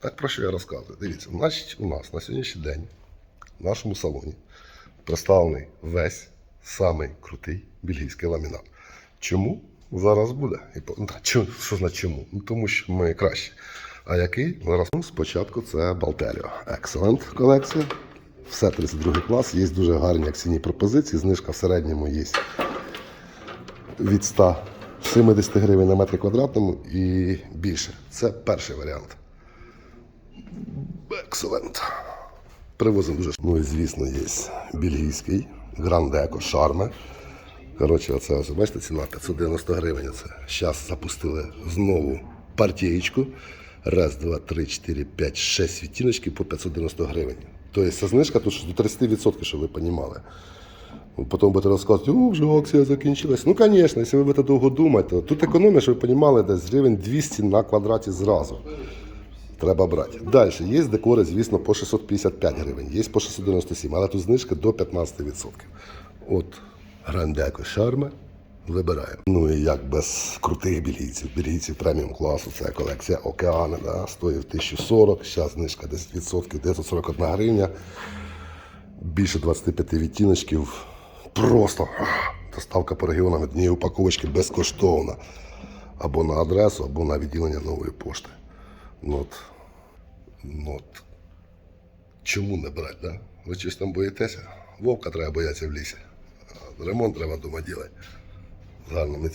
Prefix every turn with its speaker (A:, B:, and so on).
A: Так про що я розказую? Дивіться, значить, у нас на сьогоднішній день в нашому салоні представлений весь самий крутий бельгійський ламінат. Чому? Зараз буде. Ну, Що значить чому? Ну, тому що ми кращі. А який? Зараз ну, спочатку це Balterio. Excellent колекція. Все 32 клас. Є дуже гарні акційні пропозиції. Знижка в середньому є від 170 гривень на метр квадратному і більше. Це перший варіант. Excellent. Привозимо дуже. Ну і звісно, є бельгійський Грандеко Шарме. Коротше, оце бачите, ціна 590 гривень. Це зараз запустили знову партієчку. Раз, два, три, чотири, п'ять, шесть відтіночків по 590 гривень. Тобто ця знижка тут до 30%, щоб ви розуміли. Потім будете розказувати, о, вже акція закінчилась. Ну, звісно, якщо ви будете довго думати, то тут економія, щоб ви розуміли, десь гривень 200 на квадраті зразу. Треба брати. Далі є декори, звісно, по 655 гривень, є по 697, але тут знижка до 15%. От Грандеко Шарме вибираємо. Ну і як без крутих бельгійців, бельгійців преміум класу, це колекція Океани, да, стоїть 1040, зараз знижка 10%, 941 гривня більше 25 відтіночків. Просто доставка по регіонам однієї упаковочки безкоштовна. Або на адресу, або на відділення нової пошти. От, от. Чому не брати, да? Ви щось там боїтеся? Вовка треба боятися в лісі. Ремонт треба дома робити. З гарними.